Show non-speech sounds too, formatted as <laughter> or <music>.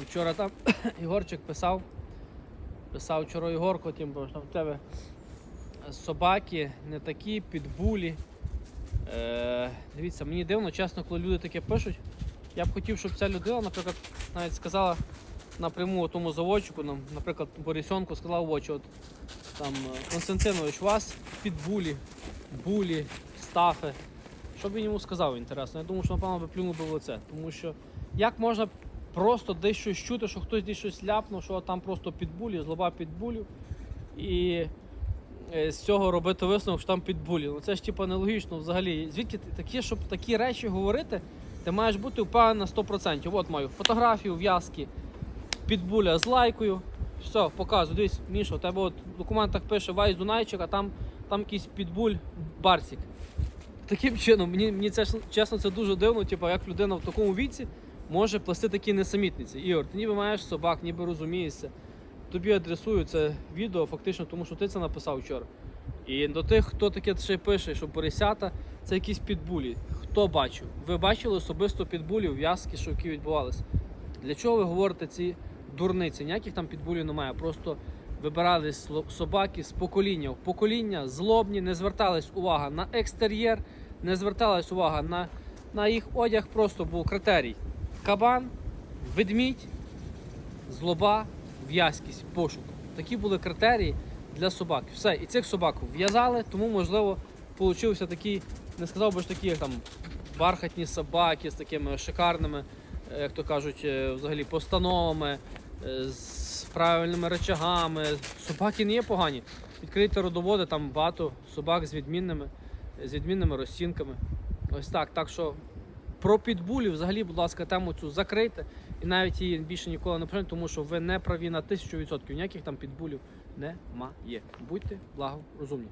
Вчора там <coughs> Ігорчик писав. Писав вчора Ігорко, тим, бо там в тебе собаки не такі, підбулі. Е, дивіться, мені дивно, чесно, коли люди таке пишуть. Я б хотів, щоб ця людина, наприклад, навіть сказала напряму тому заводчику, нам, наприклад, Борисенку сказала в очі, от там е, Константинович, у вас підбулі, булі, стафи. Що б він йому сказав інтересно? Я думаю, що напевно би плюнув би в лице. Тому що як можна просто десь щось чути, що хтось десь щось ляпнув, що там просто підбулі, злоба підбулів. І е, з цього робити висновок, що там підбулі. Ну це ж типа нелогічно взагалі. Звідки такі, щоб такі речі говорити, ти маєш бути впевнений на 100%. От маю фотографію, в'язки, підбуля з лайкою. Все, показую. Дивись, Міша, у тебе от в документах пише Вайс Дунайчик, а там, там якийсь підбуль Барсік. Таким чином, мені, мені це чесно це дуже дивно, типу, як людина в такому віці може плести такі несамітниці. Ігор, ти ніби маєш собак, ніби розумієшся. Тобі адресую це відео фактично, тому що ти це написав вчора. І до тих, хто таке ще пише, що поросята це якісь підбулі. Хто бачив? Ви бачили особисто підбулів, в'язки, що які відбувалися? Для чого ви говорите ці дурниці? Ніяких там підбулів немає. Просто вибирались собаки з покоління в покоління, злобні, не звертались увага на екстер'єр, не зверталась увага на, на їх одяг, просто був критерій. Кабан, ведмідь, злоба, в'язкість, пошук. Такі були критерії для собак. Все, і цих собак в'язали, тому, можливо, получився такий, не сказав би ж такі там бархатні собаки з такими шикарними, е, як то кажуть, е, взагалі постановами, е, з правильними речагами. Собаки не є погані. Відкрийте родоводи, там багато собак з відмінними, з відмінними розцінками. Ось так. Так що про підбулі взагалі, будь ласка, тему цю закрийте і навіть її більше ніколи не приймете, тому що ви не праві на тисячу відсотків. Ніяких там підбулів немає. Будьте благорозумні.